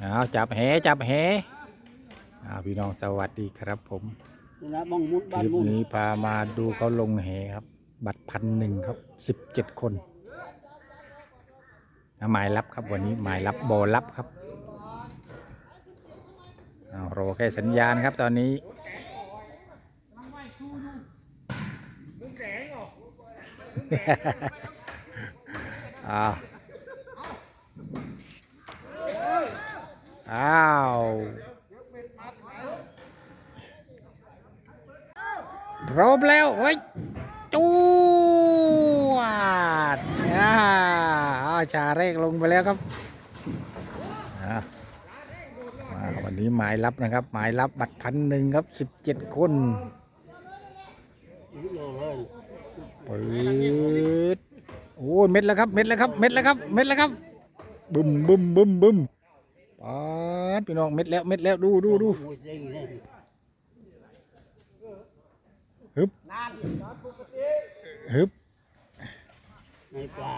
เอาจับแหจับแหเอาพี่น้องสวัสดีครับผมนี่นะบ้องมุดคบ้านลิปมุดนี้พามาดูเขาลงแหครับ บัตรพันหนึ่งครับสิบเจ็ดคนอะหมายรับครับวันนี้หมายรับบอรับครับเอารอแค่สัญญาณครับตอนนี้อ้าว อ้าว พร้อมแล้ว เฮ้ย จูวดอ่าอ้าวชาเรกลงไปแล้วครับมาวันนี้หมายรับนะครับ หมายรับบัตรพันหนึ่งครับสิบเจ็ดคนปืดโอ้ยเม็ดแล้วครับ เม็ดแล้วครับ เม็ดแล้วครับ เม็ดแล้วครับ บึมบึมบึมบึม ปาดพี่น้องเม็ดแล้วเม็ดแล้วดูดูดูมุดได้เลยฮึบฮึบในปลา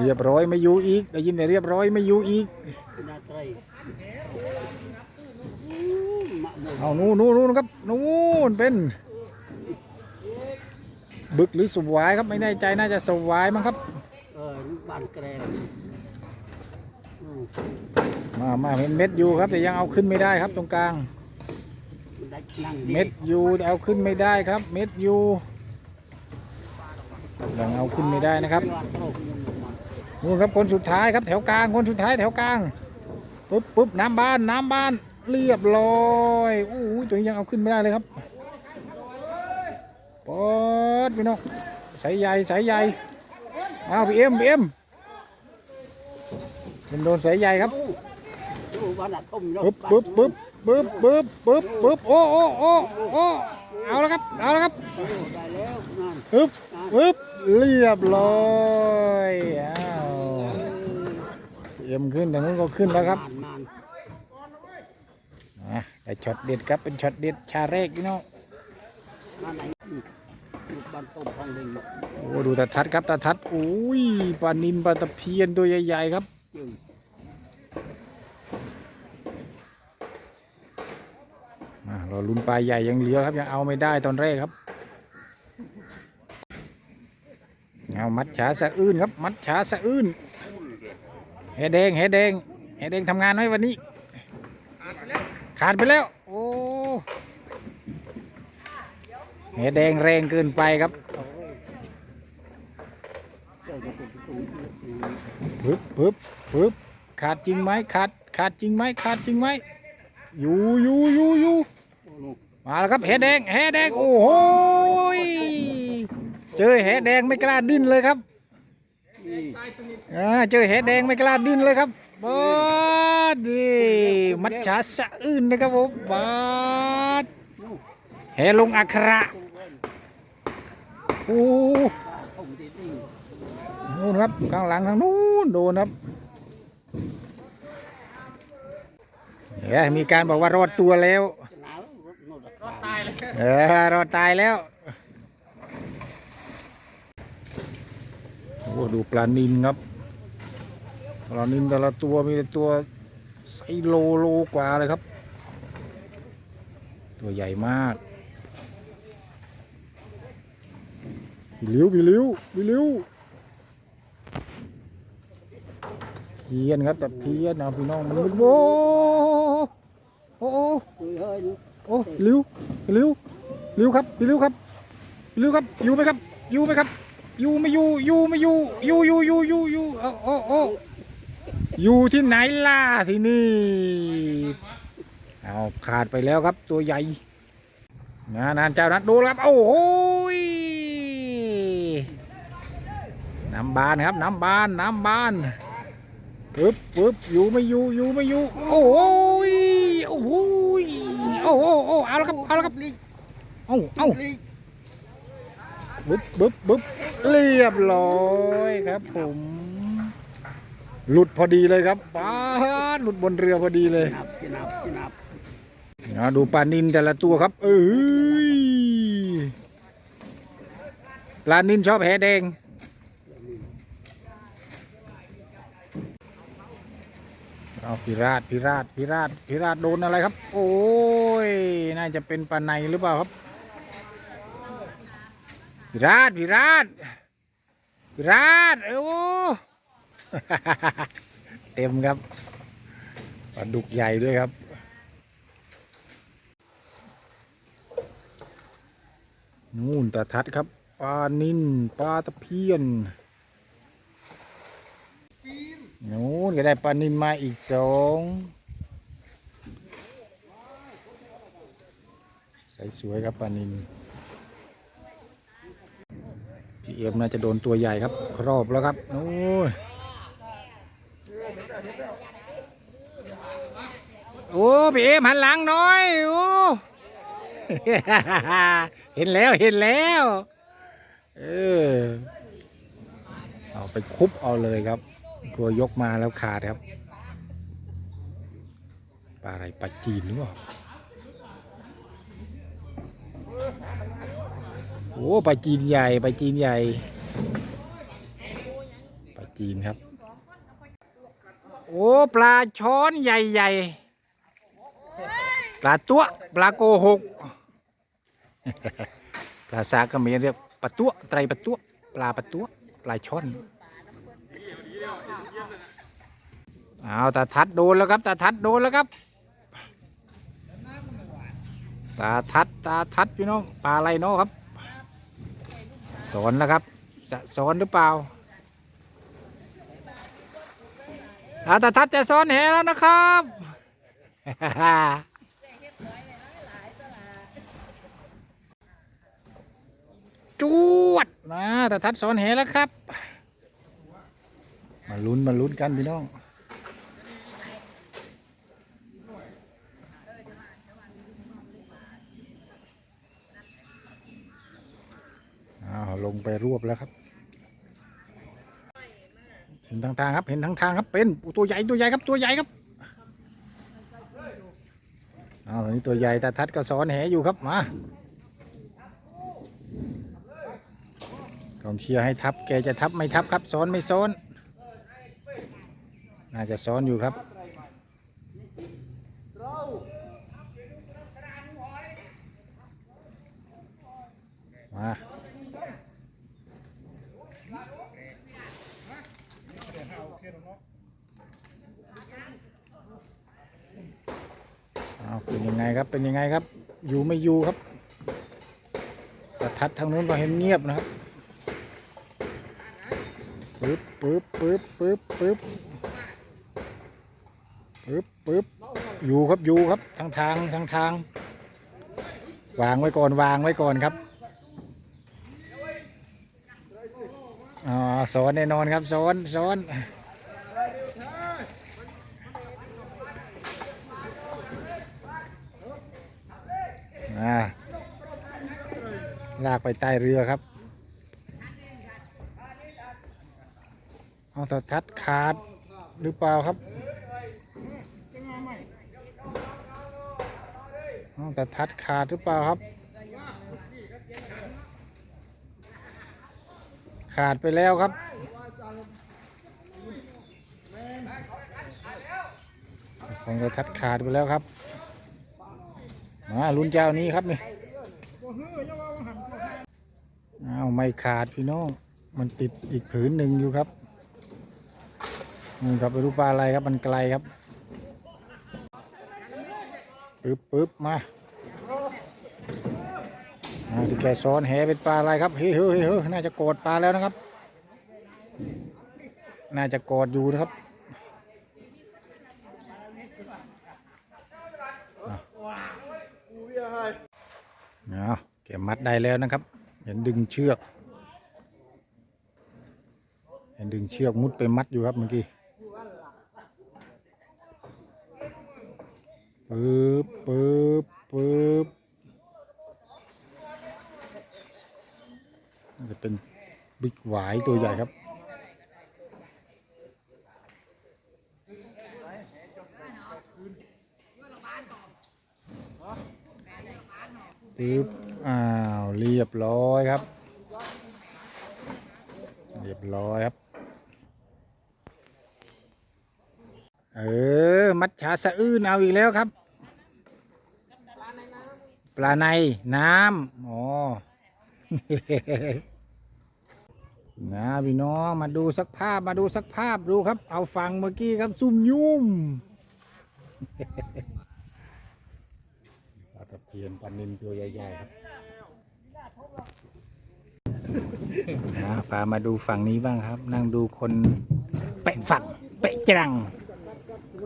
เรียบร้อยไม่อยู่อีกได้ยินแต่เรียบร้อยไม่อยู่อีกนาไตรมะม่วงเอานู่นนู่นนู่นครับนู่นเป็น บึกหรือสวายครับไม่แน่ใจน่าจะสวายมั้งครับเออบ้านแกรมอื มมามาเห็นเม็ดอยู่ครับแต่ยังเอาขึ้นไม่ได้ครับตรงกลางมันได้นั่งเม็ดอยู่แต่เอาขึ้นไม่ได้ครับ เม็ดอยู่ยังเอาขึ้นไม่ได้นะครับนู่นครับคนสุดท้ายครับแถวกลางคนสุดท้ายแถวกลางปุ๊บปุ๊บน้ำบ้านน้ำบ้านเรียบร้อยโอ้ยตัวนี้ยังเอาขึ้นไม่ได้เลยครับปอดพี่น้องสายใหญ่สายใหญ่อ้าวพี่เอ็มพี่เอ็ม มันโดนสายใหญ่ครับดูบ้านอะต้มปึ๊บปึ๊บปึ๊บปึ๊บปึ๊บปึ๊บปึ๊บโอ้โอ้โอ้โอ้เอาแล้วครับเอาแล้วครับได้แล้วนั่นปึ๊บปึ๊บเรียบร้อยอ้าวเอ็มขึ้นแต่นู้นก็ขึ้นแล้วครับนานนานอะได้ช็อตเด็ดครับเป็นช็อตเด็ดชาเรกพี่น้องนานไหนอืมลูกบ้านต้มทองเด่นโอ้ดูตาทัดครับตาทัดอุ้ยปลานินปลาตะเพียนตัวใหญ่ๆครับ จึงอะเราลุ้นปลาใหญ่ยังเหลือครับ ยังเอาไม่ได้ตอนแรกครับเอามัดฉาสะอื้นครับ มัดฉาสะอื้นแหแดงแหแดงแหแดงทำงานไหมวันนี้ ขาดไปแล้ว โอ้แหแดงแรงเกินไปครับจ้าจะเป็นตุ้ง ปึ๊บปึ๊บปึ๊บขาดจริงไหมขาดขาดจริงไหมขาดจริงไหมอยู่อยู่อยู่อยู่มาแล้วครับแหแดงแหแดงโอ้โหเจอแหแดงไม่กล้าดิ้นเลยครับนี่อ่าเจอแหแดงไม่กล้าดิ้นเลยครับบาดดีมัดฉาสะอื้นนะครับผมบาดแหลงอัคระโอ้ นู่นครับ ข้างหลังทางนู้นโดนครับเอ้ยมีการบอกว่ารอดตัวแล้วรถรถตายเลยเออรอดตายแล้วโอ้ดูปลานินครับปลานินแต่ละตัวมีแต่ตัวไซโลโลกว่าเลยครับ ตัวใหญ่มากพี่ลิ้วพี่ลิ้วพี่ลิ้ว เพียนครับแต่เพียนนะพี่น้องมันโอ้โอ้โอ้เฮ้โอ้ลิ้วลิ้วลิ้วครับพี่ลิ้วครับลิ้วครับอยู่ไหมครับอยู่ไหมครับอยู่ไม่อยู่อยู่ไม่อยู่อยู่อยู่อยู่อยู่อยู่โอ้โอ้โอ้อยู่ที่ไหนล่ะที่นี่เอาขาดไปแล้วครับตัวใหญ่นานานเจ้านัดดูครับโอ้โหน้ำบานครับน้ำบานน้ำบาน ปึ๊บปึ๊บอยู่ไม่อยู่อยู่ไม่อยู่โอ้โหยโอ้โหยโอ้โหโอ้เอาละครับเอาละครับเอาเอาลีบึ๊บบึ๊บบึ๊บเรียบร้อยครับผมหลุดพอดีเลยครับป้าดหลุดบนเรือพอดีเลยนับจะนับจะนับนะดูปลานินแต่ละตัวครับเอ้ยปลานินชอบแหแดง เอาพิราชพิราชพิราชพิราชโดนอะไรครับ โอ้ยน่าจะเป็นปลาในหรือเปล่าครับพิราชพิราชพิราชเออโอ้เต็มครับปลาดุกใหญ่ด้วยครับนู่นตาทัดครับปลานิ่นปลาตะเพียน นู่นก็ได้ปลานินมาอีกสองใสสวยครับปลานินพี่เอ็มน่าจะโดนตัวใหญ่ครับ ครอบแล้วครับนู่นโอ้พี่เอ็มหันหลังน่อยโอ้เห็นแล้วเห็นแล้วเออเอาไปคุบเอาเลยครับ กลัวยกมาแล้วขาดครับปลาอะไรปลาจีนหรือเปล่าโอ้ปลาจีนใหญ่ปลาจีนใหญ่ปลาจีนครับ โอ้ปลาช้อนใหญ่ๆปลาตัวปลาโกหกภาษาเขมรเรียกปลาตัวไตรปลาตัวปลาปลาตัวปลาช่อน เอาตาทัดโดนแล้วครับตาทัดโดนแล้วครับตาทัดตาทัดพี่น้องปลาอะไรเนาะครับ สอนแล้วครับ จะสอนหรือเปล่าอาตาทัดจะสอนแหแล้วนะครับจวดนะตาทัดสอนแหแล้วครับ มาลุ้นมาลุ้นกันพี่น้อง อ้าวลง ไปรวบแล้วครับ เห็นทางทางครับ เห็นทางทางครับ เป็นตัวใหญ่ตัวใหญ่ครับตัวใหญ่ครับอ้าวนนี้ตัวใหญ่ตาทัดก็สอนแหอยู่ครับมากองเชียร์ให้ทับ แกจะทับไม่ทับครับซ้อนไม่ซ้อนน่าจะซ้อนอยู่ครับมา เอาเป็นยังไงครับเป็นยังไงครับ อยู่ไม่อยู่ครับกระทัดทางนู้นก็เห็นเงียบนะครับปึ๊บปึ๊บปึ๊บปึ๊บปึ๊บปึ๊บปึ๊บอยู่ครับอยู่ครับทางทางทางทาง วางไว้ก่อนวางไว้ก่อนครับอ๋อสอนแน่นอนครับสอนสอน อ่าลากไปใต้เรือครับเอาตะทัดขาดหรือเปล่าครับเอาตะทัดขาดหรือเปล่าครับ ขาดไปแล้วครับของตะทัดขาดไปแล้วครับ มาลุ้นเจ้านี้ครับนี่อ้าวไม่ขาดพี่น้อง มันติดอีกผืนหนึ่งอยู่ครับนี่ครับไปรูปปลาอะไรครับมันไกลครับปึ๊บปึ๊บมาอ่าที่แกซ้อนแหเป็นปลาอะไรครับเฮ้ยเฮ้ยเฮ้ยน่าจะโกดปลาแล้วนะครับ น่าจะโกดอยู่นะครับ เอาแกมัดได้แล้วนะครับ เห็นดึงเชือก เห็นดึงเชือกมุดไปมัดอยู่ครับเมื่อกี้ปึ๊บปึ๊บปึ๊บจะเป็นบิ๊กหวายตัวใหญ่ครับอ้าวเรียบร้อยครับ เออ มัดฉาสะอื้นเอาอีกแล้วครับ ปลาในน้ำอ๋อนะพี่น้องมาดูสักภาพมาดูสักภาพดูครับ เอาฟังเมื่อกี้ครับ ซุ่มยุ่มปลาตะเพียนปลานินตัวใหญ่ๆครับนะพามาดูฝั่งนี้บ้างครับ นั่งดูคนเปะฝักเปะจัง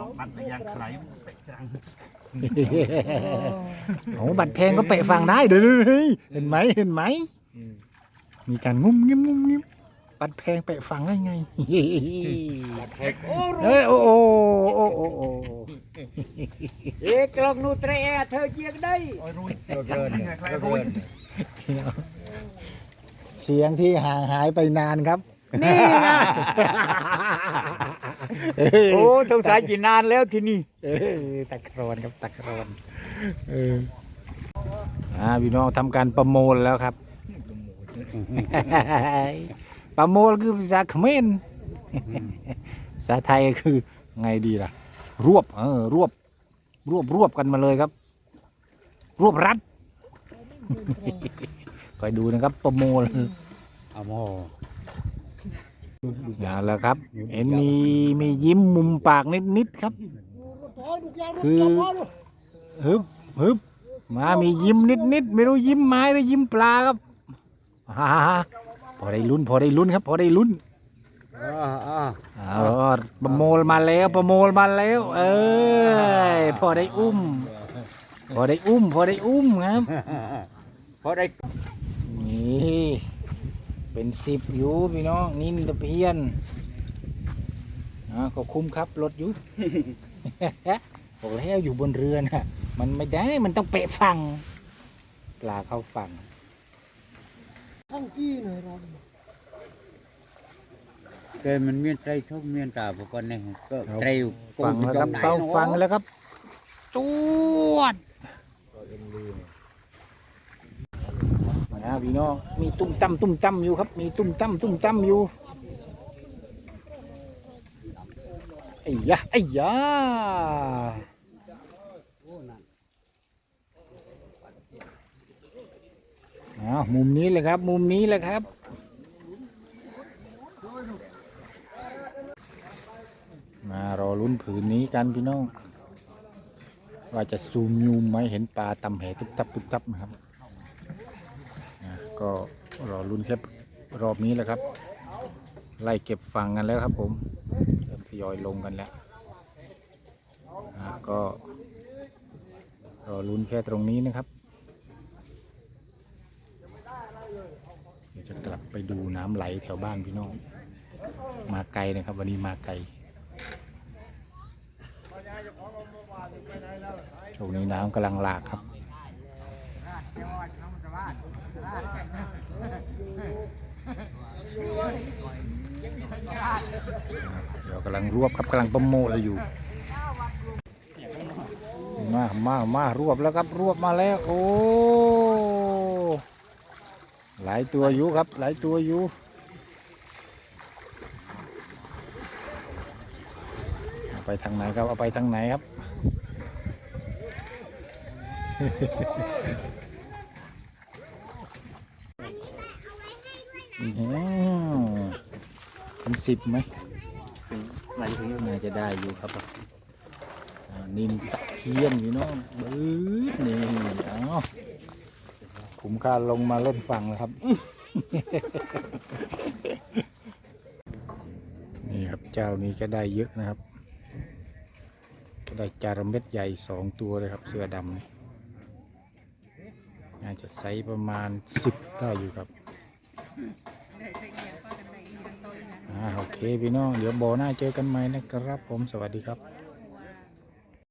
รังบัตรยางไขเป็ดจังโอ้บัตรแพงก็เปะฝั่งได้เดี๋ยวเห็นไหมเห็นไหมมีการงุ้มงิ้มงุ้มงิ้มบัตรแพงเปะฝั่งได้ไงเฮ้ยโอ้โอ้โอ้โอ้โอ้เอ๊ะกลองนูเตรเธอเจียงได้เสียงที่ห่างหายไปนานครับ นี่ไง โอ้สงสัยกี่นานแล้วที่นี่เออตะกรอนครับตะกรอนเอออ่าพี่น้องทำการประโมลแล้วครับ ประโมลคือภาษาเขมรภาษาไทยคือไงดีล่ะ รวบ เออ รวบ รวบรวบกันมาเลยครับ รวบรัดคอยดูนะครับ ประโมลเอาโม อย่าแล้วครับ เห็นมีมียิ้มมุมปากนิดๆครับ คือฮึบฮึบมามียิ้มนิดๆไม่รู้ยิ้มไม้หรือยิ้มปลาครับฮ่าฮ่าพอได้ลุ้นพอได้ลุ้นครับ พอได้ลุ้นอ่าอ่าเอาประโมลมาแล้วประโมลมาแล้ว เอ้ยพอได้อุ้ม พอได้อุ้ม พอได้อุ้มครับ พอได้นี่ เป็นสิบอยู่พี่น้องนินตะเพียนอ่าก็คุ้มครับรถอยู่ บอกแล้วอยู่บนเรือนะมันไม่ได้มันต้องเปะฝั่งปลาเข้าฝั่งเกยมันเมียนใจทุกเมียนตาพวกคนนี่ก็ครับเกลียวฝั่งแล้วครับเข้าฝั่งแล้วครับจวดนะพี่น้องมีตุ้มตั้มตุ้มตั้มอยู่ครับ มีตุ้มตั้มตุ้มตั้มอยู่ไอ้ยะไอ้ยะอ้าวมุมนี้เลยครับ มุมนี้เลยครับมารอลุ้นผืนนี้กันพี่น้อง ว่าจะซูมยูมไหมเห็นปลาตำแหตุบตับตุบตับนะครับ ก็รอลุ้นแค่รอบนี้แหละครับ ไล่เก็บฟังกันแล้วครับผมเริ่มทยอยลงกันแล้วก็รอลุ้นแค่ตรงนี้นะครับเดี๋ยวจะกลับไปดูน้ำไหลแถวบ้านพี่น้องมาไกลนะครับ วันนี้มาไกลช่วงนี้น้ำกำลังหลากครับ เดี๋ยวกำลังรวบครับกำลังประโมทอยู่ มามามารวบแล้วครับรวบมาแล้ว โอ้ หลายตัวอยู่ครับ หลายตัวอยู่เอาไปทางไหนครับ เอาไปทางไหนครับ อื้อหือ เป็นสิบไหมหมายถึงน่าจะได้อยู่ครับอ่านินตะเพียนพี่น้องบื้อนี่เอาผมกล้าลงมาเล่นฝั่งแล้วครับ นี่ครับเจ้านี้ก็ได้เยอะนะครับ ก็ได้จาระเม็ดใหญ่สองตัวเลยครับ เสื้อดำนี่น่าจะไซส์ประมาณสิบได้อยู่ครับอ่า โอเคพี่น้อง เดี๋ยวโบอหน้าเจอกันใหม่นะครับผมสวัสดีครับ